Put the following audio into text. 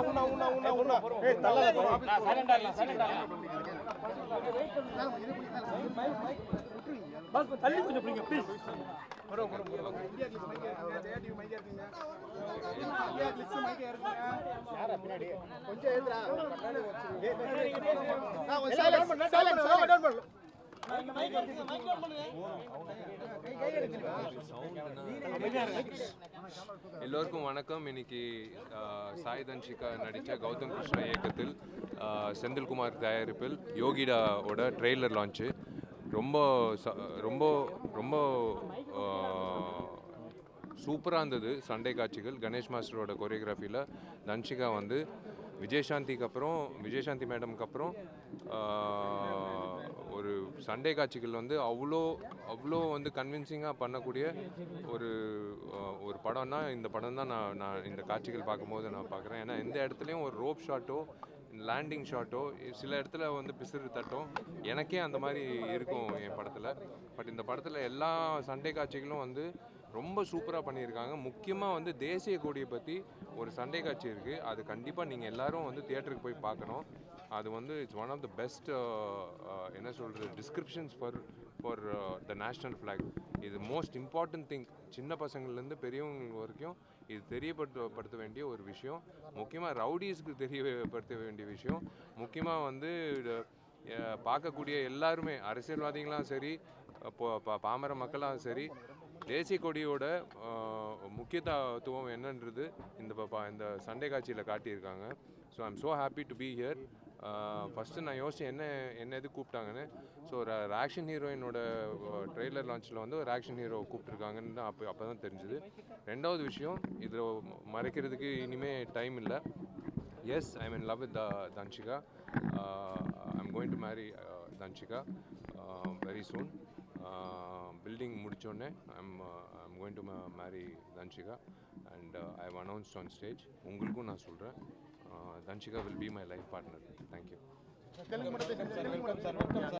உண்ணா உண்ணா உண்ணா உண்ணா உண்ணா. ஏய் தள்ளாத சைலண்டா இல்ல சைலண்டா பஸ் தள்ளி கொஞ்சம் பிடிங்க ப்ளீஸ் எல்லோருக்கும் வணக்கம். இன்னைக்கு சாய் தன்ஷிகா நடித்த கௌதம் கிருஷ்ணா இயக்கத்தில் செந்தில்குமார் தயாரிப்பில் யோகிடாவோட ட்ரெய்லர் லான்ச்சு. ரொம்ப ச- ரொம்ப ரொம்ப சூப்பராக இருந்தது. சண்டே காட்சிகள். கணேஷ் மாஸ்டரோட கொரியோகிராஃபியில் தன்ஷிகா வந்து விஜயசாந்திக்கு அப்புறம் விஜயசாந்தி மேடம்க்கு அப்புறம் ஒரு சண்டே காட்சிகள் வந்து அவ்வளோ அவ்வளோ வந்து கன்வின்சிங்காக பண்ணக்கூடிய ஒரு ஒரு படம்னா இந்த படம் தான் நான் நான் இந்த காட்சிகள் பார்க்கும்போது நான் பார்க்குறேன். ஏன்னா எந்த இடத்துலையும் ஒரு ரோப் ஷாட்டோ லேண்டிங் ஷாட்டோ சில இடத்துல வந்து பிசிறு தட்டும் எனக்கே அந்த மாதிரி இருக்கும் என் படத்தில். பட் இந்த படத்தில் எல்லா சண்டே காட்சிகளும் வந்து ரொம்ப சூப்பராக பண்ணியிருக்காங்க. முக்கியமாக வந்து தேசிய கொடியை பற்றி ஒரு சண்டை காட்சி இருக்குது அது கண்டிப்பாக நீங்கள் எல்லாரும் வந்து தியேட்டருக்கு போய் பார்க்கணும். அது வந்து it's one of the best என்ன சொல்கிறது descriptions for for the national flag இது மோஸ்ட் இம்பார்ட்டன்ட் திங் சின்ன பசங்கள்லேருந்து பெரியவங்க வரைக்கும் இது தெரியப்படுத்தப்படுத்த வேண்டிய ஒரு விஷயம். முக்கியமாக ரவுடிஸ்க்கு தெரியப்படுத்த வேண்டிய விஷயம். முக்கியமாக வந்து uh, பார்க்கக்கூடிய எல்லாருமே அரசியல்வாதிகளாம் சரி பா- பாமர மக்களாம் சரி தேசிய கொடியோட முக்கியத்துவம் என்னன்றது இந்த ப- ப- இந்த சண்டே காட்சியில் காட்டியிருக்காங்க. So I'm so happy to be here first நான் யோசித்தேன் என்ன என்ன எது கூப்பிட்டாங்கன்னு. ஸோ ஒரு ஆக்ஷன் ஹீரோயினோட ட்ரெய்லர் லான்ச்சில் வந்து ஒரு ஆக்ஷன் ஹீரோ கூப்பிட்ருக்காங்கன்னு தான் அப்போ அப்போ தான் தெரிஞ்சுது. ரெண்டாவது விஷயம் இதில் மறைக்கிறதுக்கு இனிமேல் டைம் இல்லை. Yes I mean love with Dhanshika I'm going to marry Dhanshika very soon building முடித்தோடனே I'm I'm going to marry Dhanshika and I have announced on stage உங்களுக்கும் நான் சொல்கிறேன் Dhanshika will be my life partner thank you